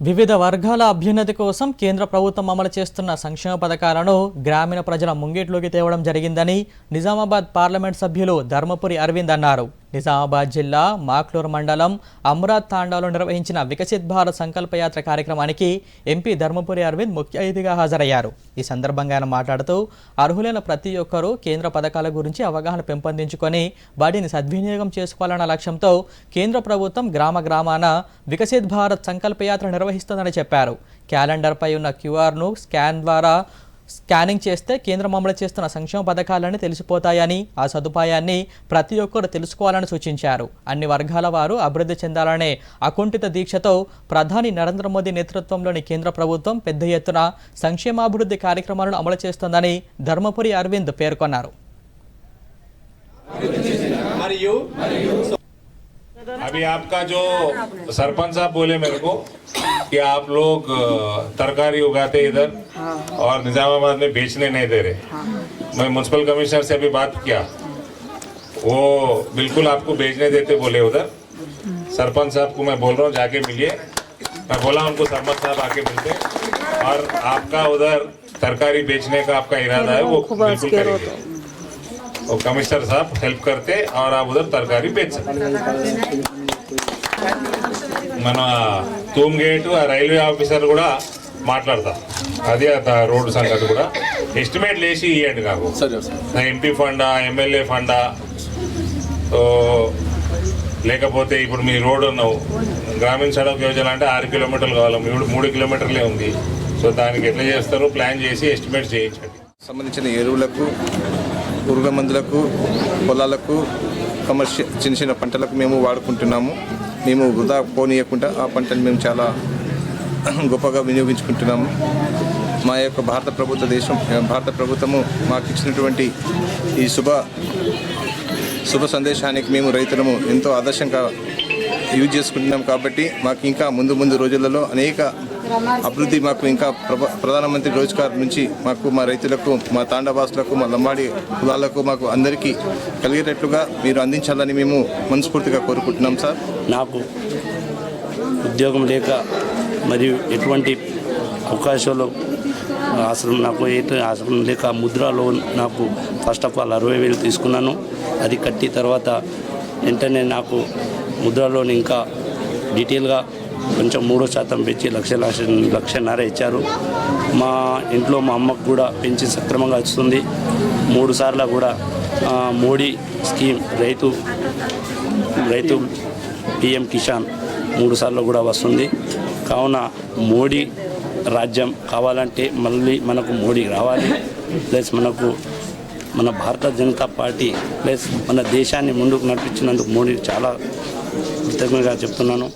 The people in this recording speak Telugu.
వివిధ వర్గాల అభ్యున్నతి కోసం కేంద్ర ప్రభుత్వం అమలు చేస్తున్న సంక్షేమ పథకాలను గ్రామీణ ప్రజల ముంగిట్లోకి తేవడం జరిగిందని నిజామాబాద్ పార్లమెంట్ సభ్యులు ధర్మపురి అరవింద్ అన్నారు. నిజామాబాద్ జిల్లా మాక్లూర్ మండలం అమ్రాత్ తాండాలో నిర్వహించిన వికసిత్ భారత్ సంకల్పయాత్ర కార్యక్రమానికి ఎంపీ ధర్మపురి అరవింద్ ముఖ్య అతిథిగా హాజరయ్యారు. ఈ సందర్భంగా ఆయన మాట్లాడుతూ అర్హులైన ప్రతి ఒక్కరూ కేంద్ర పథకాల గురించి అవగాహన పెంపొందించుకొని వాటిని సద్వినియోగం చేసుకోవాలన్న లక్ష్యంతో కేంద్ర ప్రభుత్వం గ్రామ గ్రామాన వికసిత్ భారత్ సంకల్పయాత్ర నిర్వహిస్తోందని చెప్పారు. క్యాలెండర్పై ఉన్న క్యూఆర్ను స్కాన్ ద్వారా స్కానింగ్ చేస్తే కేంద్రం అమలు చేస్తున్న సంక్షేమ పథకాలన్నీ తెలిసిపోతాయని ఆ సదుపాయాన్ని ప్రతి ఒక్కరు తెలుసుకోవాలని సూచించారు అన్ని వర్గాల వారు అభివృద్ధి చెందాలనే అకుంఠిత దీక్షతో ప్రధాని నరేంద్ర మోదీ నేతృత్వంలోని కేంద్ర ప్రభుత్వం పెద్ద ఎత్తున సంక్షేమాభివృద్ధి కార్యక్రమాలను అమలు చేస్తోందని ధర్మపురి అరవింద్ పేర్కొన్నారు మరియు अभी आपका जो सरपंच साहब बोले मेरे को कि आप लोग तरकारी उगाते इधर और निजामाबाद में बेचने नहीं दे रहे। मैं म्यूनसिपल कमिश्नर से अभी बात किया। वो बिल्कुल आपको बेचने देते बोले उधर। सरपंच साहब को मैं बोल रहा हूँ जाके मिलिए। मैं बोला उनको सरपंच साहब आके मिलते। और आपका उधर तरकारी बेचने का आपका इरादा है वो बिल्कुल करेंगे। वो कमिश्नर साहब हेल्प करते और आप उधर तरकारी बेच सकते మన తూమ్ గేట్ ఆ రైల్వే ఆఫీసర్ కూడా మాట్లాడతా. అదే ఆ రోడ్డు సంగతి కూడా. ఎస్టిమేట్ లేచి ఇవ్వండి నాకు. నా ఎంపీ ఫండా ఎమ్మెల్యే ఫండా లేకపోతే ఇప్పుడు మీ రోడ్ ఉన్నావు గ్రామీణ సడక్ యోజన అంటే ఆరు కిలోమీటర్లు కావాలి. మూడు మూడు కిలోమీటర్లే ఉంది. సో దానికి ఎట్లా చేస్తారో ప్లాన్ చేసి ఎస్టిమేట్ చేయించండి. సంబంధించిన ఎరువులకు పురుగ మందులకు పొలాలకు కమర్షియల్ చిన్న చిన్న పంటలకు మేము వాడుకుంటున్నాము. మేము వృధా పోనీయకుండా ఆ పంటను మేము చాలా గొప్పగా వినియోగించుకుంటున్నాము. మా యొక్క భారత ప్రభుత్వ దేశం భారత ప్రభుత్వము మాకు ఇచ్చినటువంటి ఈ శుభ శుభ సందేశానికి మేము రైతులము ఎంతో ఆదర్శంగా యూజ్ చేసుకుంటున్నాం కాబట్టి మాకు ఇంకా ముందు ముందు రోజులలో అనేక అభివృద్ధి మాకు ఇంకా ప్రధానమంత్రి రోజ్గార్ నుంచి మాకు మా రైతులకు మా తాండవాసులకు మా లంబాడి కులాలకు మాకు అందరికీ కలిగేటట్లుగా మీరు అందించాలని మేము మనస్ఫూర్తిగా కోరుకుంటున్నాం సార్. నాకు ఉద్యోగం లేక మరియు ఎటువంటి అవకాశాలు అసలు నాకు ఎటు అసలు లేక ముద్ర లోన్ నాకు ఫస్ట్ ఆఫ్ ఆల్ అరవై వేలు తీసుకున్నాను. అది కట్టి తర్వాత వెంటనే నాకు ముద్ర లోన్ ఇంకా డీటెయిల్గా కొంచెం మూడో శాతం పెంచి లక్ష లక్ష లక్షన్నర ఇచ్చారు. మా ఇంట్లో మా అమ్మకు కూడా పెంచి సక్రమంగా వస్తుంది. మూడు సార్లు కూడా మోడీ స్కీమ్ రైతు రైతు పిఎం కిసాన్ మూడు సార్లు కూడా వస్తుంది. కావున మోడీ రాజ్యం కావాలంటే మళ్ళీ మనకు మోడీ రావాలి. ప్లస్ మనకు మన భారత జనతా పార్టీ ప్లస్ మన దేశాన్ని ముందుకు నడిపించినందుకు మోడీ చాలా కృతజ్ఞతగా చెప్తున్నాను.